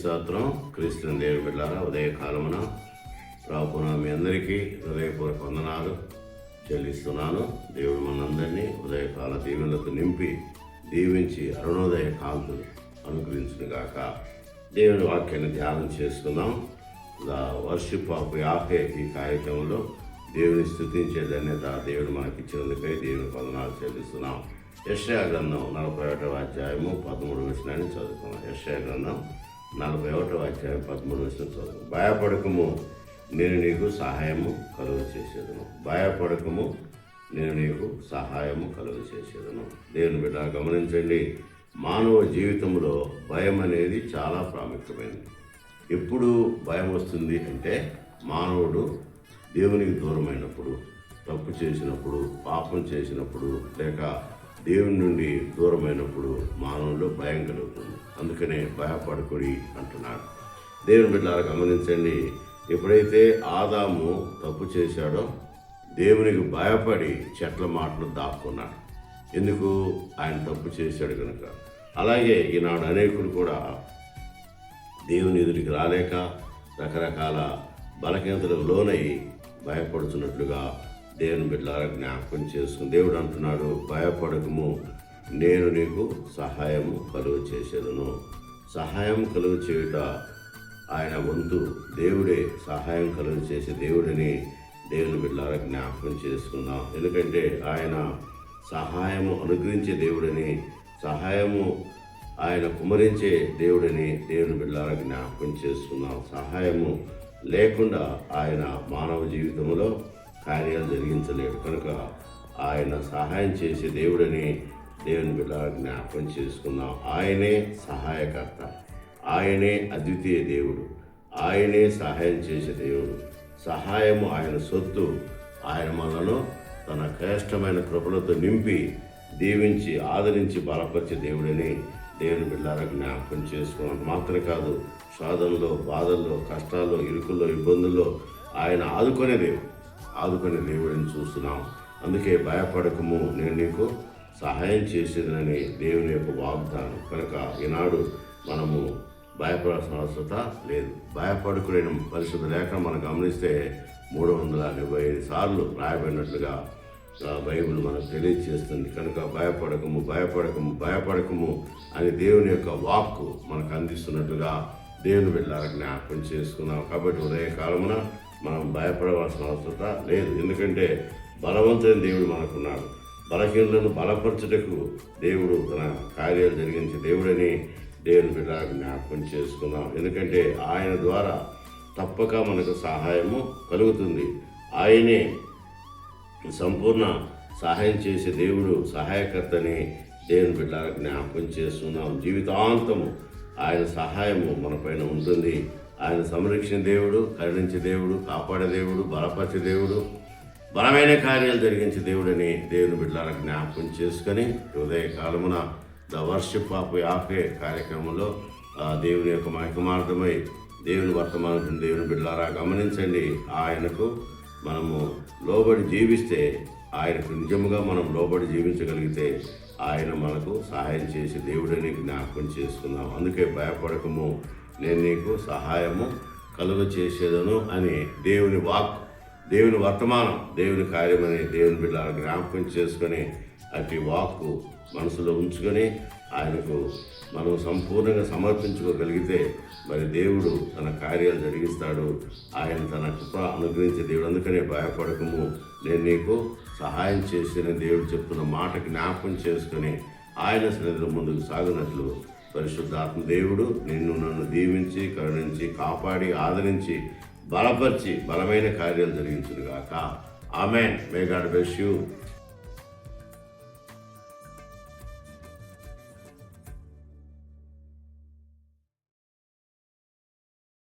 స్తోత్రం క్రీస్తుని దేవుని బిడ్డారా ఉదయకాలమున రాపున మీ అందరికీ హృదయపూర్వక వందనాలు చెల్లిస్తున్నాను. దేవుడు మనందరినీ ఉదయకాల దీవెనలకు నింపి దీవించి అరుణోదయ కాంతులు అనుగ్రహించునుగాక. దేవుని వాక్యాన్ని ధ్యానం చేసుకుందాం. ద వర్షిప్ ఆఫ్ యాహే ఈ కార్యక్రమంలో దేవుని స్థుతించే ధన్యత దేవుడు మనకిచ్చినందుకై దేవుని వందనాలు చెల్లిస్తున్నాం. యశ్యా గ్రంథం నలభై ఒకటవ అధ్యాయము పదమూడు విషయాన్ని చదువుకున్నాం యశ్యా గ్రంథం నలభై ఒకటవ అధ్యాయం పదమూడు వచ్చిన చదువు. భయపడకము నేను నీకు సహాయము కలుగు చేసేదను భయపడకము నేను నీకు సహాయము కలుగు చేసేదను దేవుని బిడ్డ గమనించండి మానవ జీవితంలో భయం అనేది చాలా ప్రాముఖ్యమైనది. ఎప్పుడు భయం వస్తుంది అంటే మానవుడు దేవునికి దూరమైనప్పుడు తప్పు చేసినప్పుడు పాపం చేసినప్పుడు లేక దేవుని నుండి దూరమైనప్పుడు మానవుల్లో భయం కలుగుతుంది. అందుకనే భయపడకుడి అంటున్నాడు. దేవుని బిడ్డలారా గమనించండి. ఎప్పుడైతే ఆదాము తప్పు చేశాడో దేవునికి భయపడి చెట్ల మాటలు దాక్కున్నాడు. ఎందుకు? ఆయన తప్పు చేశాడు కనుక అలాగే ఈనాడు అనేకులు కూడా దేవుని ఎదురికి రాలేక రకరకాల బలహీనతలకు లోనై భయపడుతున్నట్లుగా దేవుని బిడ్డలారా జ్ఞాపకం చేసుకుని దేవుడు అంటున్నాడు భయపడకము. నేను నీకు సహాయము కలుగు చేసేదను సహాయం కలుగు చేయుట ఆయన వంతు దేవుడే సహాయం కలుగు చేసే దేవుడిని దేవుని బిడ్డలారా జ్ఞాపకం చేసుకుందాం. ఎందుకంటే ఆయన సహాయము అనుగ్రహించే దేవుడని సహాయము ఆయన కుమరించే దేవుడిని దేవుని బిడ్డలారా జ్ఞాపకం చేసుకుందాం. సహాయము లేకుండా ఆయన మానవ జీవితంలో కార్యాలు జరిగించలేడు. కనుక ఆయన సహాయం చేసే దేవుడని దేవుని బిడ్డ జ్ఞాపకం చేసుకున్నాం. ఆయనే సహాయకర్త. ఆయనే అద్వితీయ దేవుడు. ఆయనే సహాయం చేసే దేవుడు. సహాయము ఆయన సొత్తు. ఆయన మనలో తన శ్రేష్టమైన కృపలతో నింపి దీవించి ఆదరించి బలపరిచే దేవుడని దేవుని బిడ్డారా జ్ఞాపకం చేసుకోవడం మాత్రమే కాదు సాధనలో బాధల్లో కష్టాల్లో ఇరుకుల్లో ఇబ్బందుల్లో ఆయన ఆదుకునే దేవుడు. ఆదుకుని దేవుడిని చూస్తున్నాం అందుకే భయపడకము. నేను నీకు సహాయం చేసేదని దేవుని యొక్క వాగ్దానం. కనుక ఈనాడు మనము భయపడాల్సిన అవసరత లేదు. భయపడుకునే పరిస్థితి లేక మనం గమనిస్తే మూడు వందల డెబ్బై ఐదు సార్లు రాయబడినట్లుగా ఆ బైబిల్ మనకు తెలియజేస్తుంది కనుక భయపడకము భయపడకము భయపడకము అని దేవుని యొక్క వాక్కు మనకు అందిస్తున్నట్టుగా దేవుని వెళ్ళాలని జ్ఞాపకం చేసుకున్నాం. కాబట్టి ఉదయకాలమున మనం భయపడవలసిన అవసరత లేదు. ఎందుకంటే బలవంతుని దేవుడు మనకున్నాడు. బలహీనులను బలపరచుటకు దేవుడు తన కార్యాలు జరిగించే దేవుడని దేవుని బిడ్డ జ్ఞాపకం చేసుకున్నాం ఎందుకంటే ఆయన ద్వారా తప్పక మనకు సహాయము కలుగుతుంది. ఆయనే సంపూర్ణ సహాయం చేసే దేవుడు సహాయకర్తని దేవుని బిడ్డ జ్ఞాపకం చేస్తున్నాం జీవితాంతము ఆయన సహాయము మన పైన ఉంటుంది. ఆయన సంరక్షణ దేవుడు కరుణించే దేవుడు కాపాడే దేవుడు బలపరిచే దేవుడు బలమైన కార్యాలు జరిగించే దేవుడని దేవుని బిడ్డల జ్ఞాపకం చేసుకొని ఉదయ కాలమున ద వర్షిప్ ఆఫ్ యాఫే కార్యక్రమంలో ఆ దేవుని యొక్క మహిమార్థమై దేవుని వర్తమానం దేవుని బిడ్డలారా గమనించండి. ఆయనకు మనము లోబడి జీవిస్తే ఆయనకు నిజముగా మనం లోబడి జీవించగలిగితే ఆయన మనకు సహాయం చేసి దేవుడని జ్ఞాపకం చేసుకున్నాం అందుకే భయపడకము. నేను నీకు సహాయము కలుగ చేసేదను అని దేవుని వాక్ దేవుని వర్తమానం దేవుని కార్యమని దేవుని బిడ్డ జ్ఞాపకం చేసుకొని అటు వాక్కు మనసులో ఉంచుకొని ఆయనకు మనం సంపూర్ణంగా సమర్పించుకోగలిగితే మరి దేవుడు తన కార్యాలు జరిగిస్తాడు. ఆయన తన కృప అనుగ్రహించే దేవుడు. అందుకనే భయపడకము. నేను నీకు సహాయం చేసిన దేవుడు చెప్తున్న మాట జ్ఞాపకం చేసుకొని ఆయన సన్నిధిలో ముందుకు సాగినట్లు పరిశుద్ధాత్మ దేవుడు నిన్ను నన్ను దీవించి కరుణించి కాపాడి ఆదరించి బలపరిచి బలమైన కార్యాలు జరిగించునుగాక. Amen. May God bless you